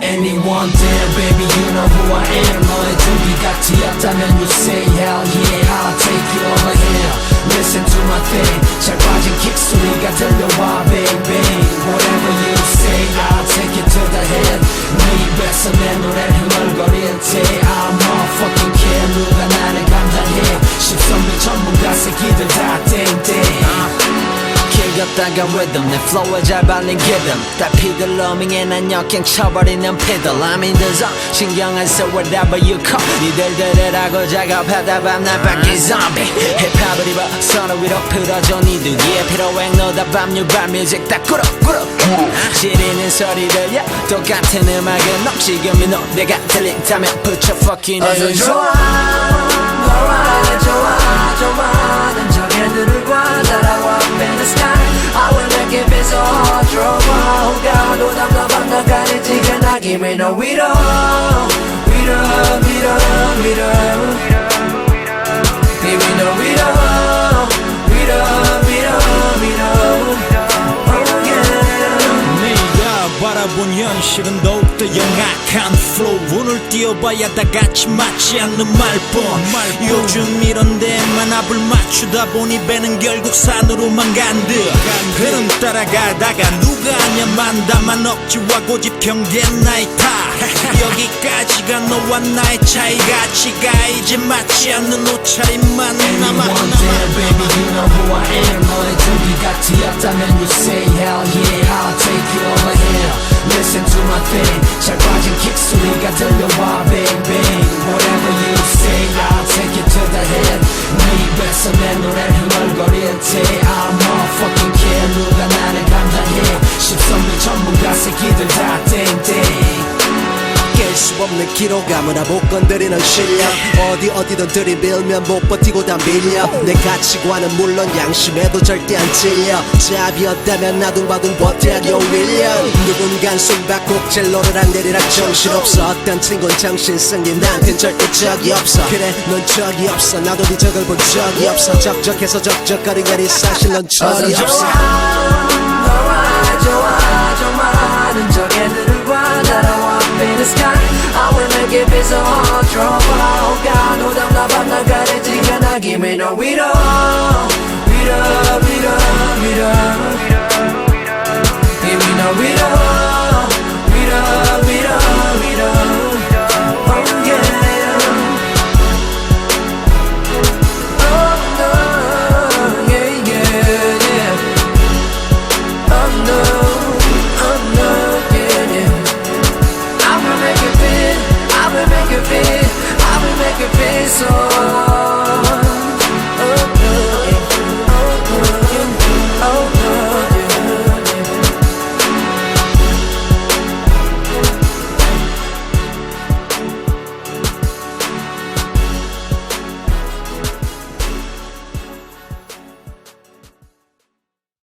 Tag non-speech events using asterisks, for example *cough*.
Anyone damn baby you know who I am 너의 두기가 튀었다면 you say 길었다가 rhythm 내 flow에 잘 발린 rhythm. 다 피들 러밍에 난 역행 쳐버리는 피들 I'm in the zone 신경 안써 whatever you call. 니들 들으라고 작업하다 밤낮 바뀐 zombie. 힙합을 입어 서로 위로 풀어줘 니들이 필요해 너다 밤유 밤뮤직 다 꾸러 꾸러 지리는 소리 들려 똑같은 음악은 너 지금이 노래가 들린다면 put your fucking hands 좋 기면 너 위로 위로 위로 위로. Baby 너 위로 위로 위로 위로. Oh yeah. 네가 바라본 현실은 더 영악한 flow 오늘 뛰어봐야 다 같이 맞지 않는 말뿐 요즘 이런 데만 앞을 맞추다 보니 배는 결국 산으로만 간듯 흐름 따라가다가 누가 아냐 만 다만 억지와 고집 경계는 나의 탓 *laughs* 여기까지가 너와 나의 차이 가치가 이제 맞지 않는 옷차림만 남아. Anyone damn baby you know who I am. 너의 두기가 튀었다면 you say hell yeah 수 없는 기로감을 못 건드리는 실력. 어디 어디든 들이밀면 못 버티고 다 밀려. 내 가치관은 물론 양심에도 절대 안 찔려. 잡이었다면 나둥바둥 버텨요 1년 누군간 숨바꼭질 노를 안 내리라 정신없어. 어떤 친구는 정신승리 나한텐 절대 적이 없어. 그래 넌 적이 없어. 나도 네 적을 본 적이 없어. 적적해서 적적거리거리 사실 넌 철이 없어 지가 나기면 너 위로 위로 위